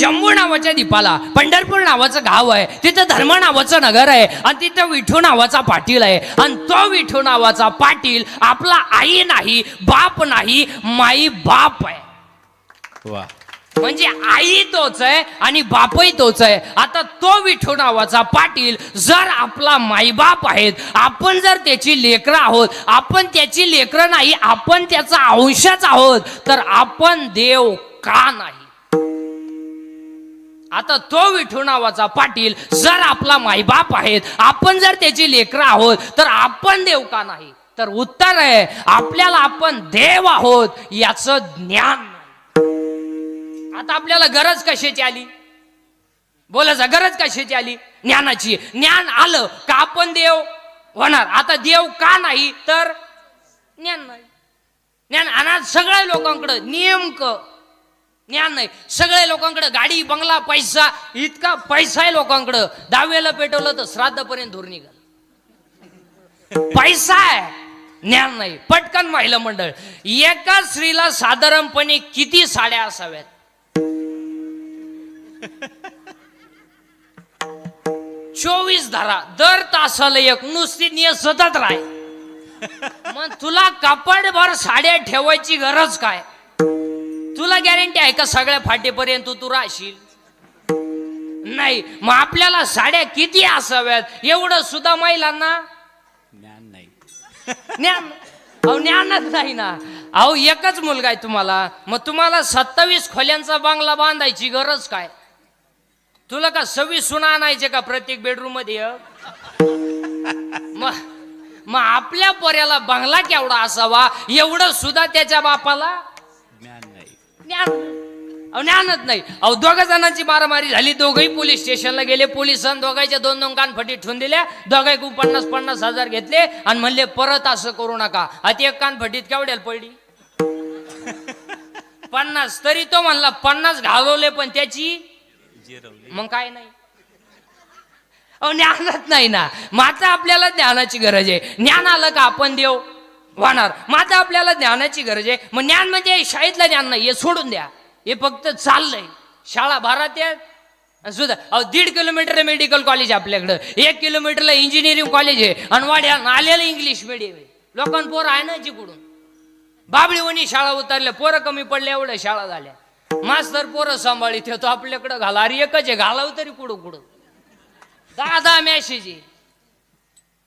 शंभू नावाच्या दीपाला पंढरपूर नावाचं गाव आहे तिथं धर्म नावाचं नगर आहे आणि तिथं विठू नावाचा पाटील आहे. आणि तो विठू नावाचा पाटील आपला आई नाही बाप नाही माई बाप आहे. वा. म्हणजे आई तोच आहे आणि बापही तोच आहे. आता तो विठू नावाचा पाटील जर आपला माईबाप आहेत आपण जर त्याची लेकरं आहोत आपण त्याची लेकरं नाही आपण त्याचा अंशच आहोत तर आपण देव का नाही? आता तो विठू नावाचा पाटील जर आपला मायबाप आहेत आपण जर त्याची लेकरं आहोत तर आपण देव का नाही? तर उत्तर आहे आपल्याला आपण देव आहोत याचं ज्ञान आता आपल्याला गरज कशाची आली? बोलायचा गरज कशाची आली? ज्ञानाची. ज्ञान आलं का आपण देव? होणार. आता देव का नाही तर ज्ञान नाही. ज्ञान अनाथ सगळ्या लोकांकडं नेमकं. ज्ञान नाही. सगळे लोकांकडे गाडी बंगला पैसा इतका पैसा आहे लोकांकडं. दहाव्याला पेटवलं तर श्राद्धपर्यंत धूर निघाल. पैसा आहे ज्ञान नाही. पटकन महिला मंडळ एका स्त्रीला साधारणपणे किती साड्या असाव्यात? चोवीस धरा. दर तासाला एक. नुसती निय सतत राय मग तुला कपाटभर साड्या ठेवायची गरज काय? तुला गॅरंटी आहे का सगळ्या फाटेपर्यंत तू राहशील? नाही मग आपल्याला साड्या किती असाव्यात? एवढं सुद्धा महिलांना? ज्ञान नाही. ज्ञान? अहो ज्ञानच नाही ना. अहो एकच मुलगा आहे तुम्हाला. मग तुम्हाला सत्तावीस खोल्यांचा बांगला बांधायची गरज काय? तुला का सव्वीस सुना आणायचे का प्रत्येक बेडरूममध्ये? मग मग आपल्या पोऱ्याला बांगला केवढा असावा? एवढं सुद्धा त्याच्या बापाला? ज्ञान. अहो ज्ञानच नाही. अहो दोघा जणांची मारामारी झाली. दोघही पोलीस स्टेशनला गेले. पोलिसांनी दोघांच्या दोन दोन कानफटी ठेवून दिल्या. दोघांकडून पन्नास पन्नास हजार घेतले आणि म्हणले परत असं करू नका. आता एक कानफटीत केवढ्याला पडली? पन्नास. तरी तो म्हणला पन्नास घालवले पण त्याची मग काय नाही. अहो ज्ञानच नाही ना. मात्र आपल्याला ज्ञानाची गरज आहे. ज्ञान आलं का आपण देव? होणार मात्र आपल्याला ज्ञानाची गरज आहे. मग ज्ञान म्हणजे शाळेतलं ज्ञान नाही हे सोडून द्या. हे फक्त चाललंय. शाळा भारत सुद्धा अहो दीड किलोमीटर मेडिकल कॉलेज आहे आपल्याकडं. एक किलोमीटरला इंजिनिअरिंग कॉलेज आहे. आणि वाड्या आलेलं इंग्लिश मिडियम आहे. लोकांना पोरं आहे ना जिकडून. बाबळीवणी शाळा उतरल्या पोरं कमी पडल्या एवढ्या शाळा झाल्या. मास्तर पोरं सांभाळी तो आपल्याकडं घाला. अरे एकच आहे घालावं तरी कुठं कुठं दहा दहा मॅसेज आहे.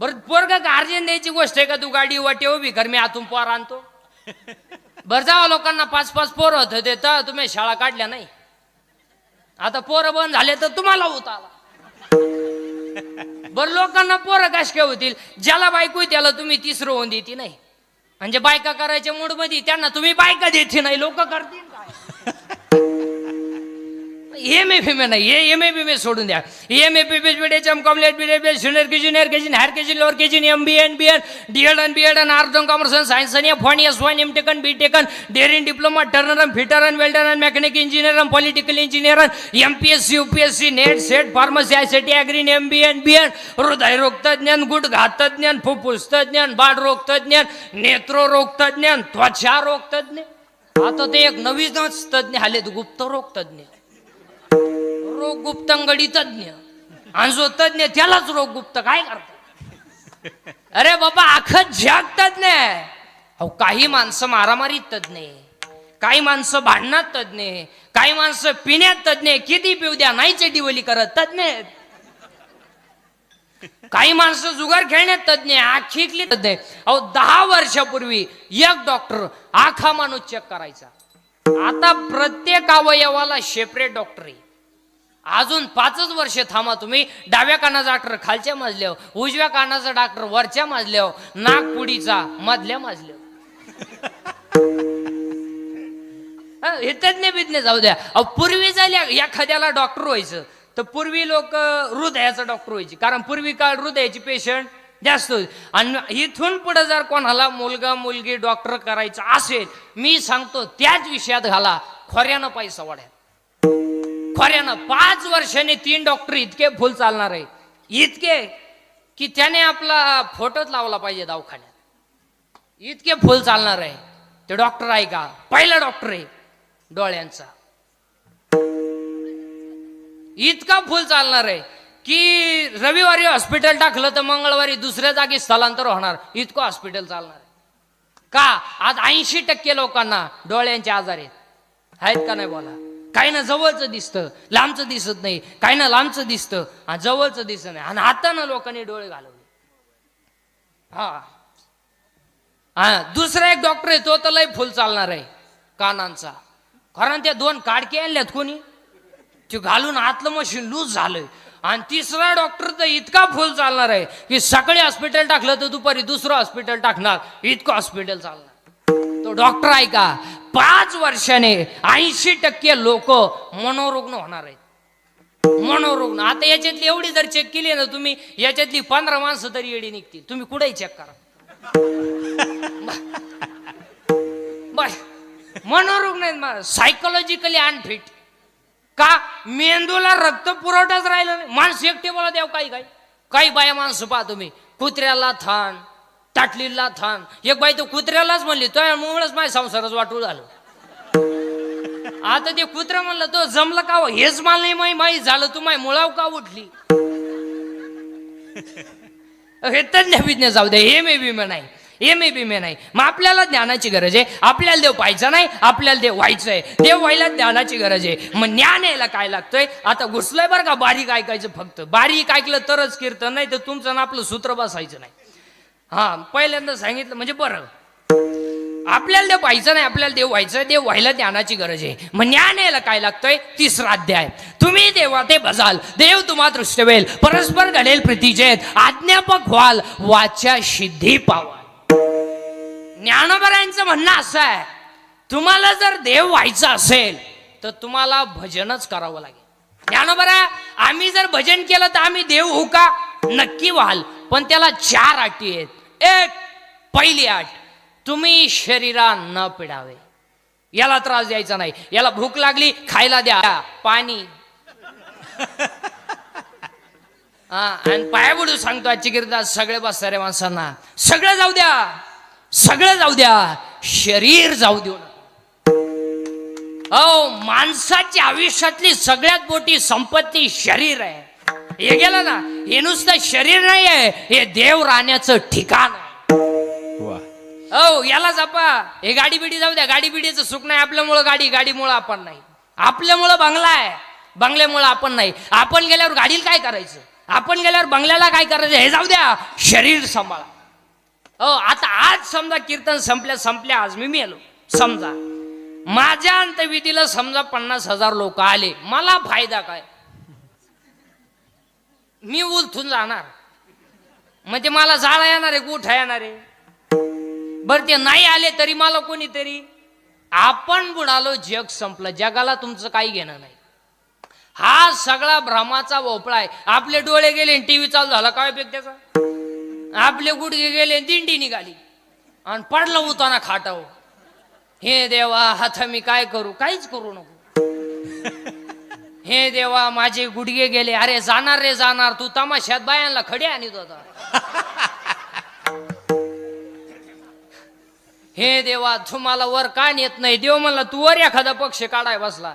बरं पोरगा गार्जन द्यायची गोष्ट आहे का? तू गाडी वाटे उभी कर मी आतून पोर आणतो. बरं जावा लोकांना पाच पाच पोरं होत होते तर तुम्ही शाळा काढल्या नाही. आता पोरं बंद झाले तर तुम्हाला होत आला बरं लोकांना पोरं कश काय होतील? ज्याला बायको त्याला तुम्ही तिसरं होऊन देते नाही. म्हणजे बायका करायच्या मूडमध्ये त्यांना तुम्ही बायका देते नाही लोक करतील काय? एम ए फिमे नाही हे एम ए बी सोडून द्या। M A P P B H M कॉमलेट B B junior K junior K G higher K G lower K G M B N B and D add B Ed art and commerce and science आणि फॉन S one M tech and B taken daring diploma turner and fitter and welder and mechanic engineer N political engineer M P S C U P S C NET SET pharmacy I C T ॲग्रीन M B N B N हृदयरोग तज्ञ गुडघात तज्ञ फुफ्फुस तज्ञान बाळरोग तज्ञ नेत्ररोग तज्ञ त्वचा रोग तज्ञ आता ते एक नवीनच तज्ञ आलेत गुप्तरोग तज्ञ। रोग गुप्तंगडी तज्ञ आणि जो तज्ञ त्यालाच रोग गुप्त काय करतात? अरे बाबा अख्खं जग तज्ञ अहो काही माणसं मारामारीत तज्ञ काही माणसं भांडणात तज्ञ काही माणसं पिण्यात तज्ञ किती पिऊ द्या नाही चेटीवली करत तज्ञ आहेत. काही माणसं जुगार खेळण्यात तज्ञ आखिकली तज्ञ अहो दहा वर्षापूर्वी एक डॉक्टर आखा माणूस चेक करायचा. आता प्रत्येक अवयवाला सेपरेट डॉक्टर आहे. अजून पाचच वर्ष थांबा तुम्ही. डाव्या कानाचा डॉक्टर खालच्या माजल्यावर उजव्या कानाचा डॉक्टर वरच्या माजल्यावर नागपुडीचा मधल्या माजल्यावर. हे तज्ञ बिज्ञ जाऊ द्या. अहो पूर्वी झाल्या एखाद्याला डॉक्टर व्हायचं तर पूर्वी लोक हृदयाचा डॉक्टर व्हायचे. कारण पूर्वी काळ हृदयाची पेशंट जास्त होते. आणि इथून पुढे जर कोणाला मुलगा मुलगी डॉक्टर करायचं असेल मी सांगतो त्याच विषयात घाला. खोऱ्यानं पैसा वाढ्या खऱ्यानं पाच वर्षाने तीन डॉक्टर इतके फुल चालणार आहे. इतके की त्याने आपला फोटोच लावला पाहिजे दवाखान्यात. इतके फुल चालणार आहे. ते डॉक्टर आहे का? पहिला डॉक्टर आहे डोळ्यांचा. इतका फुल चालणार आहे की रविवारी हॉस्पिटल टाकलं तर मंगळवारी दुसऱ्या जागी स्थलांतर होणार. इतकं हॉस्पिटल चालणार आहे. का? आज ऐंशी टक्के लोकांना डोळ्यांचे आजार आहेत. आहेत का नाही बोला? काही ना जवळचं दिसतं लांबचं दिसत नाही काही ना लांबचं दिसतं हा जवळचं दिसत नाही. आणि आता ना लोकांनी डोळे घालवले. हा. हा दुसरा एक डॉक्टर आहे तो तर लय फुल चालणार आहे कानांचा. कारण त्या दोन काडके आणल्यात कोणी? ते घालून आतलं मशीन लूज झालंय. आणि तिसरा डॉक्टर तर इतका फुल चालणार आहे की सकाळी हॉस्पिटल टाकलं तर दुपारी दुसरं हॉस्पिटल टाकणार इतकं हॉस्पिटल चालणार. तो डॉक्टर आहे का? पाच वर्षाने ऐंशी टक्के लोक मनोरुग्ण होणार आहेत. मनोरुग्ण. आता याच्यातली एवढी जर चेक केली ना तुम्ही याच्यातली पंधरा माणसं तरी येडी निघतील. तुम्ही कुठेही चेक करा. बर. मनोरुग्ण सायकोलॉजिकली अनफिट का? मेंदूला रक्त पुरवठाच राहिला नाही. माणसं एकटे बोला द्याव काही काही. काही बाया माणसं पहा तुम्ही. कुत्र्याला थान ताटलीला थान एक बाई तर कुत्र्यालाच म्हणली तो मुळच माझ्या संसारच वाटू झालं. आता ते कुत्रा म्हणलं तो जमलं का हो? हेच मला नाही माही माहीत झालं तू माही मुळाव का उठली? हे तज्ञ विज्ञ जाऊ दे हे मे बी मे नाही हे मे बी मे नाही. मग आपल्याला ज्ञानाची गरज आहे आपल्याला देव पाहायचं नाही आपल्याला देव व्हायचं आहे. देव व्हायला ज्ञानाची गरज आहे. मग ज्ञान यायला काय लागतंय? आता घुसलंय बरं का बारीक ऐकायचं फक्त. बारीक ऐकलं तरच कीर्तन नाही तर तुमचं आणि आपलं सूत्र बसायचं नाही. हा पहिल्यांदा सांगितलं म्हणजे बरं. आपल्याला देव व्हायचं नाही आपल्याला देव व्हायचं देव व्हायला ज्ञानाची गरज आहे. मग ज्ञान यायला काय लागतंय? तिसरा अध्याय. तुम्ही देवा ते बजाल देव तुम्हा दृष्टवेल परस्पर घडेल प्रीतीचेत आज्ञापक व्हाल वाच्या सिद्धी पावाल. ज्ञानोबरायांचं म्हणणं असं आहे तुम्हाला जर देव व्हायचं असेल तर तुम्हाला भजनच करावं लागेल. ज्ञानोबरा आम्ही जर भजन केलं तर आम्ही देव होऊ का? नक्की व्हाल. पण त्याला चार अटी आहेत. एक पहिली अट तुम्ही शरीरा न पिडावे. याला त्रास द्यायचा नाही. याला भूक लागली खायला द्या. पाणी. हा आणि पायाबुडू सांगतो आजची सगळे सगळे रे माणसांना. सगळं जाऊ द्या. सगळं जाऊ द्या. शरीर जाऊ देऊ अहो माणसाच्या आयुष्यातली सगळ्यात मोठी संपत्ती शरीर आहे. हे गेलं ना हे नुसतं शरीर नाही आहे हे देव राहण्याचं ठिकाण आहे. हो याला जपा. हे गाडी बिडी जाऊ द्या. गाडी बिडीचं सुख नाही. आपल्यामुळं गाडी गाडीमुळं आपण नाही. आपल्यामुळं बंगला आहे. बंगल्यामुळं आपण नाही. आपण गेल्यावर गाडीला काय करायचं? आपण गेल्यावर बंगल्याला काय करायचं? हे जाऊ द्या. शरीर सांभाळा. हो आता आज समजा कीर्तन संपल्या संपल्या. आज मी मेलो. समजा. माझ्या अंतविधीला समजा पन्नास हजार लोक आले. मला फायदा काय? मी उलथून जाणार. म्हणजे मला जाळा येणार आहे गुठा येणार. आहे बर ते नाही आले तरी मला कोणीतरी. आपण बुडालो जग संपलं. जगाला तुमचं काही घेणं नाही. हा सगळा भ्रमाचा भोपळा आहे. आपले डोळे गेले टीव्ही चालू झाला. काय उपयोग त्याचा? आपले गुडघे गेले दिंडी निघाली. आणि पडलं उताना खाटाव हे देवा हाथ मी काय करू? काहीच करू नको. हे देवा माझे गुडघे गेले. अरे जाणार रे जाणार. तू तमाशात बायांना खडे आणत होता. हे देवा तुम्हाला वर का नेत नाही. देव म्हणला तू वर एखादा पक्ष काढाय बसला.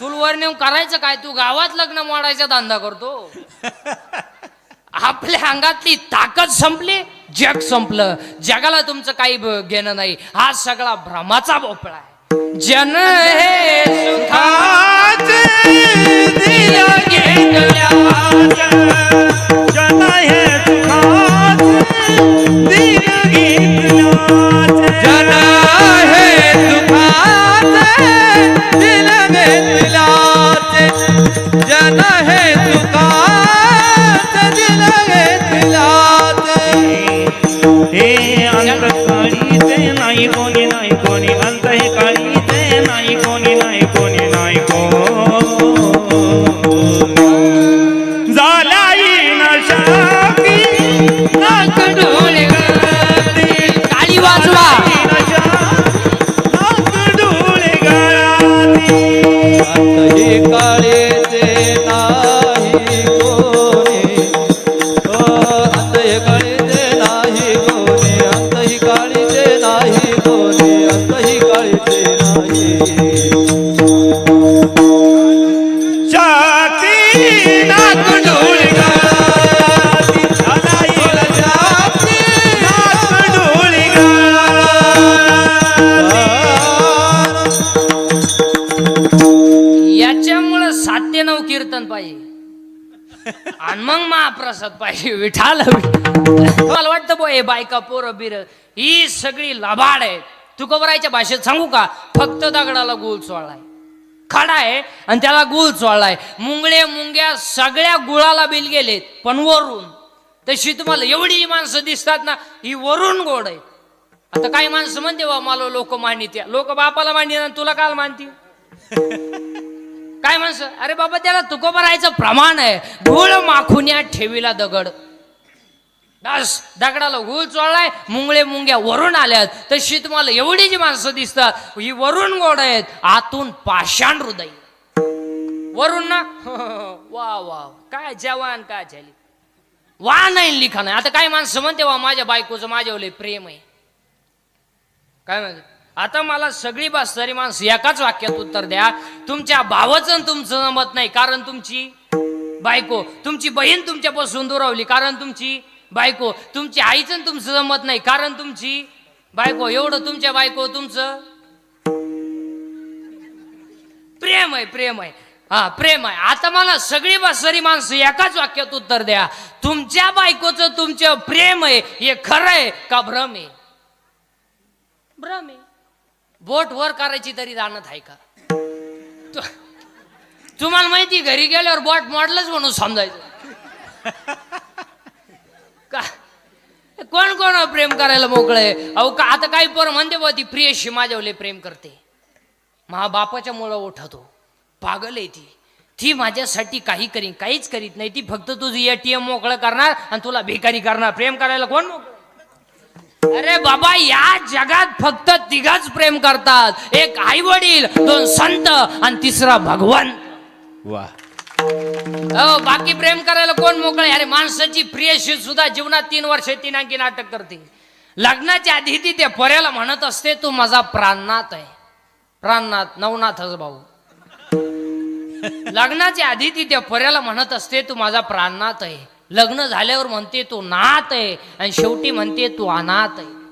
तुला वर नेऊन करायचं काय? तू गावात लग्न मोडायचा धंदा करतो. आपल्या अंगातली ताकद संपली जग संपलं. जगाला तुमचं काही घेणं नाही. हा सगळा भ्रमाचा भोपळा आहे. जन हे सुखा जन हे सुखाचे दिल गीत नाच मग पाहिजे विठाल मला वाटतं बो हे बायका पोरं बिर ही सगळी लबाड आहे तुकोबरायच्या भाषेत सांगू का? फक्त दगडाला गुळ चोळलाय. खडा आहे आणि त्याला गुळ चोळलाय. मुंगळे मुंग्या सगळ्या गुळाला बिल गेलेत पण वरून. तशी तुम्हाला एवढी माणसं दिसतात ना ही वरून गोड आहे आता काही माणसं म्हणते बा मला लोक मानित्या लोक बापाला मानित तुला काल मानती काय माणसं अरे बाबा त्याला तुकोबा राहायचं प्रमाण आहे. गुळ माखुन्या ठेवीला दगड. बस दगडाला गुळ चोळलाय मुंगळे मुंग्या वरून आल्यात. तशी तुम्हाला एवढी जी माणसं दिसतात ही वरून गोड आहेत. आतून पाषाण हृदय. वरून ना? वा वा काय जवान काय झाली? वा नाही लिखा नाही आता काय माणसं म्हणते वा माझ्या बायकोचं माझ्यावर प्रेम आहे. काय म्हणते? आता मला सगळी बास्तरी माणसं एकाच वाक्यात उत्तर द्या. तुमच्या भावाचं आणि तुमचं जमत नाही. कारण तुमची बायको तुमची बहीण तुमच्यापासून दुरावली. कारण तुमची बायको तुमची आईचं आणि तुमचं जमत नाही. कारण तुमची बायको एवढं तुमच्या बायको तुमचं प्रेम आहे प्रेम आहे. हा प्रेम आहे. आता मला सगळी बासरी माणसं एकाच वाक्यात उत्तर द्या. तुमच्या बायकोचं तुमचं प्रेम आहे. हे खरं आहे का भ्रम आहे? भ्रम आहे. बोट वर करायची तरी जाणत आहे का? तुम्हाला माहिती घरी गेल्यावर बोट मोडलंच म्हणून समजायचं. का? कोण कोण हो प्रेम करायला मोकळे अहो का आता काही पोरं म्हणते बा ती प्रियशी माझ्यावले प्रेम करते. महाबापाच्या मुळं उठवतो पागल आहे ती. ती माझ्यासाठी काही करीन काहीच करीत नाही. ती फक्त तुझं एटीएम मोकळं करणार आणि तुला भिकारी करणार. प्रेम करायला कोण मोकळं? अरे बाबा या जगात फक्त तिघच प्रेम करतात. एक आई वडील दोन संत आणि तिसरा भगवान. वा हो बाकी प्रेम करायला कोण मोकळे? अरे माणसाची प्रियशी सुद्धा जीवनात तीन वर्ष तीन आणखी नाटक करते. लग्नाच्या आधी ती त्या पर्याला म्हणत असते तू माझा प्राणनाथ आहे. प्राणनाथ नवनाथच भाऊ. लग्नाच्या आधी ती त्या पर्याला म्हणत असते तू माझा प्राणनाथ आहे. लग्न झाल्यावर म्हणते तू नाथ आहे. आणि शेवटी म्हणते तू अनाथ आहे.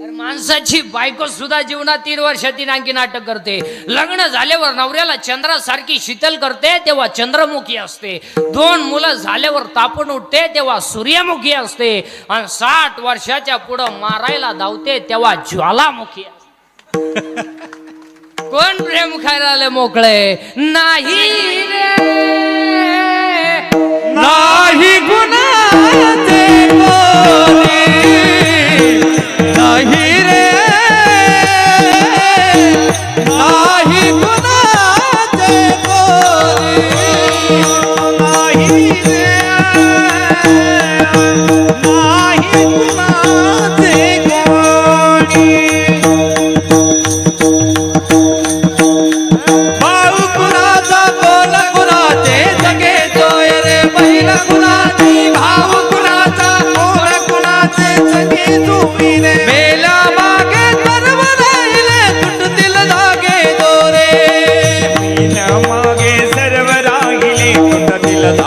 तर माणसाची बायको सुद्धा जीवनात तीन वर्ष तीन आणखी नाटक करते. लग्न झाल्यावर नवऱ्याला चंद्रासारखी शीतल करते तेव्हा चंद्रमुखी असते. दोन मुलं झाल्यावर तापून उठते तेव्हा सूर्यमुखी असते. आणि साठ वर्षाच्या पुढं मारायला धावते तेव्हा ज्वालामुखी असते. कोण प्रेम खायला मोकळे? नाही रे. नाही गुणाचे कोणी. नाही रे. नाही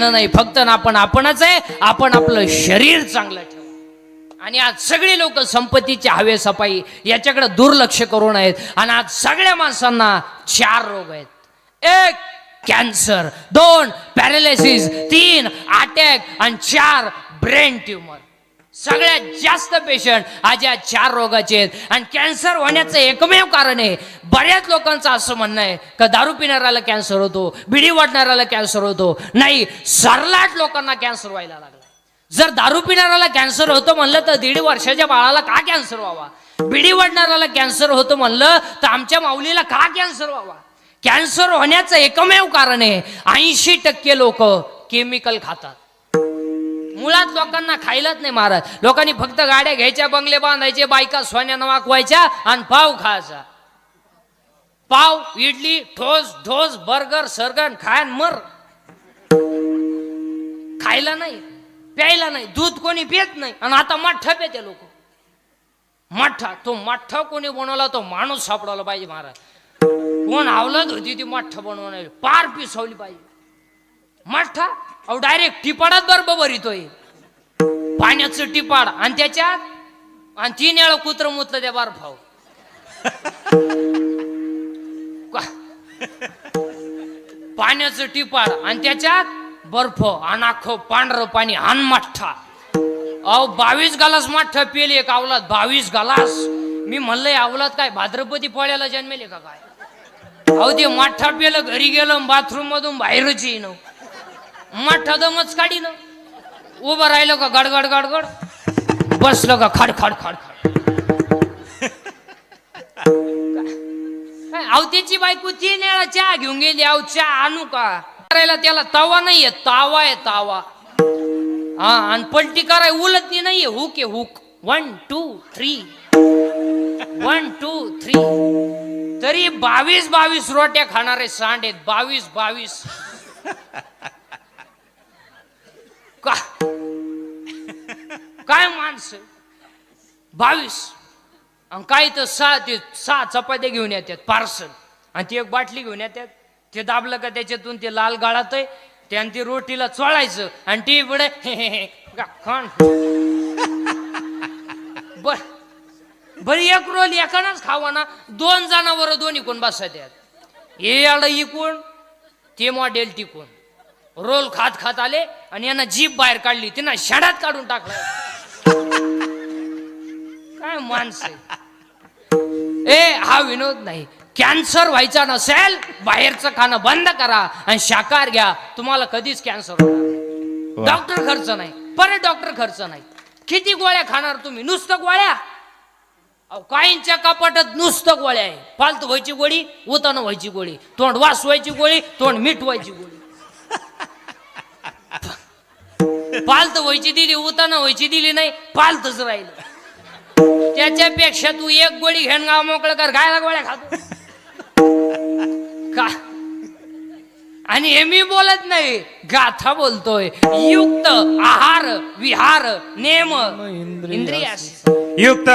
घेणं नाही फक्त ना आपण आपणच आहे आपण आपलं शरीर चांगलं ठेव. आणि आज सगळे लोक संपत्तीची हवे सफाई याच्याकडे दुर्लक्ष करून आहेत आणि आज सगळ्या माणसांना चार रोग आहेत. एक कॅन्सर. दोन पॅरालिसिस. तीन अटॅक. आणि चार ब्रेन ट्युमर. सगळ्यात जास्त पेशंट आज या चार रोगाचे आहेत. आणि कॅन्सर होण्याचं एकमेव कारण आहे बऱ्याच लोकांचं असं म्हणणं आहे का दारू पिणाऱ्याला कॅन्सर होतो बिडी वाटणाऱ्याला कॅन्सर होतो. नाही सरलाट लोकांना कॅन्सर व्हायला लागला जर दारू पिणाऱ्याला कॅन्सर होतं म्हणलं तर दीड वर्षाच्या बाळाला का कॅन्सर व्हावा? बिडी वाढणाऱ्याला कॅन्सर होतं म्हणलं तर आमच्या माऊलीला का कॅन्सर व्हावा? कॅन्सर होण्याचं एकमेव कारण आहे ऐंशी टक्के लोक केमिकल खातात. मुळात लोकांना खायलाच नाही महाराज. लोकांनी फक्त गाड्या घ्यायच्या बंगले बांधायचे बायका सोन्यानं वाकवायच्या आणि पाव खायचा. पाव इडली ठोस ढोस बर्गर सरगन खायन मर. खायला नाही प्यायला नाही दूध कोणी पित नाही. आणि आता मठ्ठा पेते लोक. मठ्ठा तो मठ्ठा कोणी बनवला तो माणूस सापडवला पाहिजे महाराज. कोण आवलत होती ती मठ्ठा बनवणार पार पिसवली पाहिजे. मठ्ठा अहो डायरेक्ट टिपाडात बरोबर भरितोय. पाण्याचं टिपाड आणि त्याच्यात आणि तीन वेळा कुत्र मुतलं त्या बर्फाव पाण्याचं टिपाड आणि त्याच्यात बर्फ अनाख पांढरं पाणी अनमठ्ठा अहो बावीस गालास मठ्ठा पेले एक आवलात बावीस गालास. मी म्हणलंय आवलात काय भाद्रपदी फळ्याला जन्मेले का काय? अहो ते मठ्ठा पेलं घरी गेलं बाथरूम मधून बाहेरच येईन. मठ्ठा दमच काढीन. उभं राहिलं का गडगड गडगड बसलं का खड खड खड खड. काय, अहो त्याची बायको तीन वेळा चहा घेऊन गेली अहो चहा आणू का? करायला त्याला तवा नाहीये तावा आहे तावा. हा आणि पलटी कराय उलटली नाहीये हुक आहे hook. One two three one two three तरी बावीस बावीस रोट्या खाणारे सांड आहेत बावीस बावीस. काय माणसं? बावीस. आणि काही तर सहा ते सहा चपात्या घेऊन येतात पार्सल. आणि ती एक बाटली घेऊन येतात. ते दाबलं का त्याच्यातून ते लाल गाळात आहे त्यानं ते रोटीला चोळायचं. आणि ती पुढे खाण बर. बर एक रोल एकानाच खावा ना दोन जणांवर दोन्ही कोण बसायच्यात हे आलं इकून ते मॉडेल टिकून. रोल खात खात आले आणि यांना जीप बाहेर काढली. तिनं शाडात काढून टाकलं. काय माणसं? ए हा विनोद नाही. कॅन्सर व्हायचा नसेल बाहेरचं खाणं बंद करा आणि शाकाहार घ्या. तुम्हाला कधीच कॅन्सर होणार. डॉक्टर खर्च नाही. परत डॉक्टर खर्च नाही. किती गोळ्या खाणार तुम्ही? नुसतं गोळ्या? काहींच्या कपाटात नुसतं गोळ्या आहे. फालतू व्हायची गोळी उतानं व्हायची गोळी. तोंड वास व्हायची गोळी तोंड मीठ व्हायची गोळी. पालत व्हायची दिली उताना व्हायची दिली नाही पालतच राहिलं. त्याच्यापेक्षा तू एक गोळी घेऊन गाव मोकळं कर गायला गोळ्या खातो. का? आणि हे मी बोलत नाही गाथा बोलतोय. युक्त आहार विहार नेम इंद्रियास. युक्त